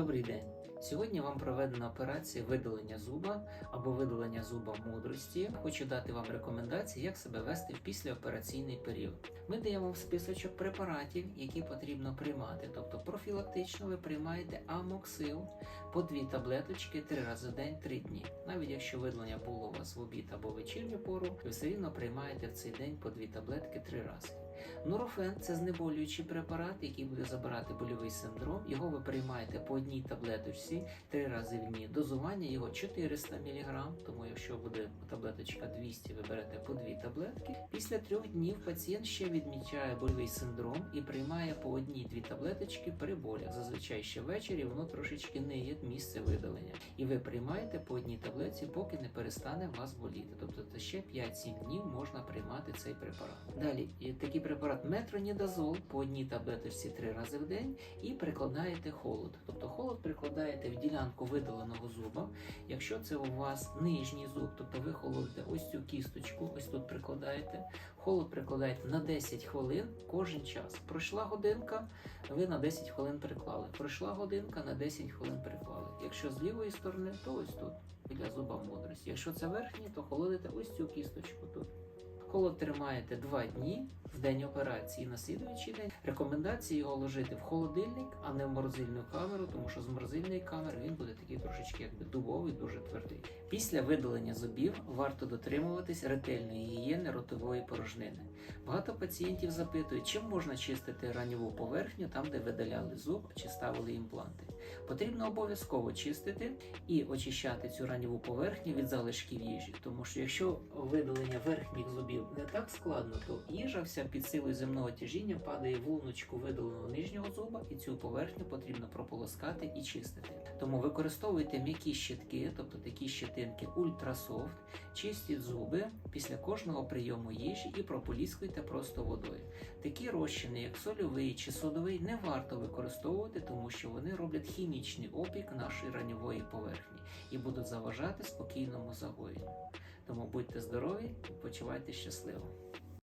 Добрий день. Сьогодні вам проведена операція видалення зуба або видалення зуба мудрості. Хочу дати вам рекомендації, як себе вести в післяопераційний період. Ми даємо вам списочок препаратів, які потрібно приймати. Тобто профілактично ви приймаєте амоксил по дві таблеточки три рази в день, три дні. Навіть якщо видалення було у вас в обід або вечірню пору, ви все рівно приймаєте в цей день по дві таблетки три рази. Нурофен це знеболюючий препарат, який буде забирати больовий синдром. Його ви приймаєте по одній таблеточці три рази в дні. Дозування його 400 мг, тому якщо буде таблеточка 200, ви берете по дві таблетки. Після трьох днів пацієнт ще відмічає больовий синдром і приймає по одній-дві таблеточки при болях. Зазвичай ще ввечері воно трошечки не є місце видалення. І ви приймаєте по одній таблетці, поки не перестане вас боліти. Тобто це ще 5-7 днів можна приймати цей препарат. Далі є такий препарат метронідазол по одній таблеточці три рази в день і прикладаєте холод. Тобто холод прикладаєте в ділянку видаленого зуба. Якщо це у вас нижній зуб, тобто ви холодите ось цю кісточку, ось тут прикладаєте. Холод прикладаєте на 10 хвилин кожен час. Пройшла годинка, ви на 10 хвилин приклали. Пройшла годинка, на 10 хвилин приклали. Якщо з лівої сторони, то ось тут, біля зуба мудрості. Якщо це верхній, то холодите ось цю кісточку тут. Холод тримаєте 2 дні в день операції на слідуючий день. Рекомендації його ложити в холодильник, а не в морозильну камеру, тому що з морозильної камери він буде такий трошечки якби дубовий, дуже твердий. Після видалення зубів варто дотримуватись ретельної гігієни ротової порожнини. Багато пацієнтів запитують, чим можна чистити ранньову поверхню там, де видаляли зуб чи ставили імпланти. Потрібно обов'язково чистити і очищати цю ранньову поверхню від залишків їжі, тому що якщо видалення верхніх зубів не так складно, то їжа вся під силою земного тяжіння падає в луночку видаленого нижнього зуба, і цю поверхню потрібно прополоскати і чистити. Тому використовуйте м'які щітки, тобто такі щетинки ультрасофт, чистіть зуби після кожного прийому їжі і прополіскуйте просто водою. Такі розчини, як сольовий чи содовий, не варто використовувати, тому що вони роблять хімічний опік нашої раньової поверхні і будуть заважати спокійному загоєнню. Тому будьте здорові і почувайте щасливо.